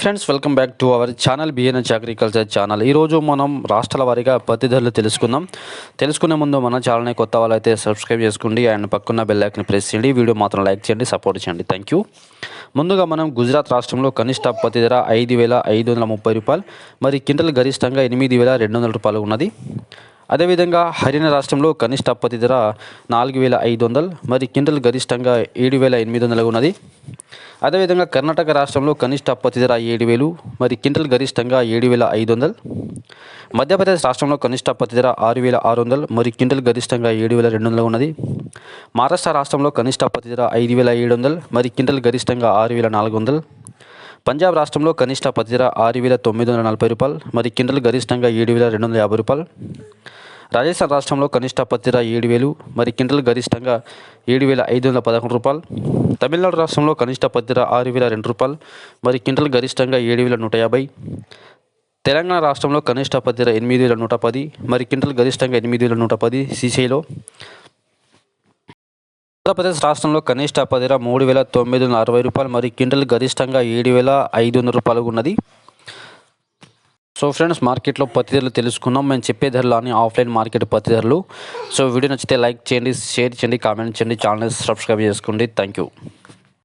Friends welcome back to our channel BNH agriculture channel ఈరోజు మనం రాష్ట్రాల వారీగా పత్తి ధరలు తెలుసుకుందాం. తెలుసుకునే ముందు మన ఛానల్ని కొత్త వాళ్ళైతే సబ్స్క్రైబ్ చేసుకోండి. అండ్ పక్కన బెల్ ఐకన్ ప్రెస్ చేయండి. వీడియో మాత్రం లైక్ చేయండి సపోర్ట్ చేయండి. థ్యాంక్ యూ ముందుగా మనం గుజరాత్ రాష్ట్రంలో కనిష్ట పత్తి ధర ఐదు వేల ఐదు వందల ముప్పై రూపాయలు మరి క్వింటల్ గరిష్టంగా ఎనిమిది వేల రెండు వందల రూపాయలు ఉన్నది. అదేవిధంగా హర్యానా రాష్ట్రంలో కనిష్ట పత్తి ధర నాలుగు వేల ఐదు వందలు మరి కింటల్ గరిష్టంగా ఏడు వేల ఎనిమిది వందలు ఉన్నది. అదేవిధంగా కర్ణాటక రాష్ట్రంలో కనిష్ట పత్తి ధర ఏడు వేలు మరి క్వింటల్ గరిష్టంగా ఏడు వేల ఐదు వందలు. మధ్యప్రదేశ్ రాష్ట్రంలో కనిష్ట పత్తి ధర ఆరు వేల ఆరు వందలు మరి క్వింటల్ గరిష్టంగా ఏడు వేల రెండు వందలు ఉన్నది. మహారాష్ట్ర రాష్ట్రంలో కనిష్ట పత్తి ధర ఐదు వేల ఏడు వందలు మరి క్వింటల్ గరిష్టంగా ఆరు వేల నాలుగు వందలు. పంజాబ్ రాష్ట్రంలో కనిష్ట పత్తి ధర ఆరు వేల తొమ్మిది వందల నలభై రూపాయలు మరి క్వింటల్ గరిష్టంగా ఏడు వేల రెండు వందల యాభై రూపాయలు. రాజస్థాన్ రాష్ట్రంలో కనిష్ట పత్తి ధర ఏడు వేలు మరి క్వింటల్ గరిష్టంగా ఏడు వేల ఐదు వందల పదకొండు రూపాయలు. తమిళనాడు రాష్ట్రంలో కనిష్ట పత్తి ధర ఆరు వేల రెండు రూపాయలు మరి క్వింటల్ గరిష్టంగా ఏడు వేల నూట యాభై. తెలంగాణ రాష్ట్రంలో కనిష్ట పత్తి ధర ఎనిమిది వేల నూట పది మరి క్వింటల్ గరిష్టంగా ఎనిమిది వేల నూట పది సీసీలో. ఆంధ్రప్రదేశ్ రాష్ట్రంలో కనిష్ట పదిర మూడు వేల తొమ్మిది వందల అరవై రూపాయలు మరి క్వింటల్ గరిష్టంగా ఏడు వేల ఐదు వందల రూపాయలు ఉన్నది. సో ఫ్రెండ్స్ మార్కెట్లో పత్తి ధరలు తెలుసుకున్నాం మేము చెప్పే ధరలు అని ఆఫ్లైన్ మార్కెట్ పత్తి ధరలు సో వీడియో నచ్చితే లైక్ చేయండి షేర్ చేయండి కామెంట్ చేయండి ఛానల్ సబ్స్క్రైబ్ చేసుకోండి. Thank you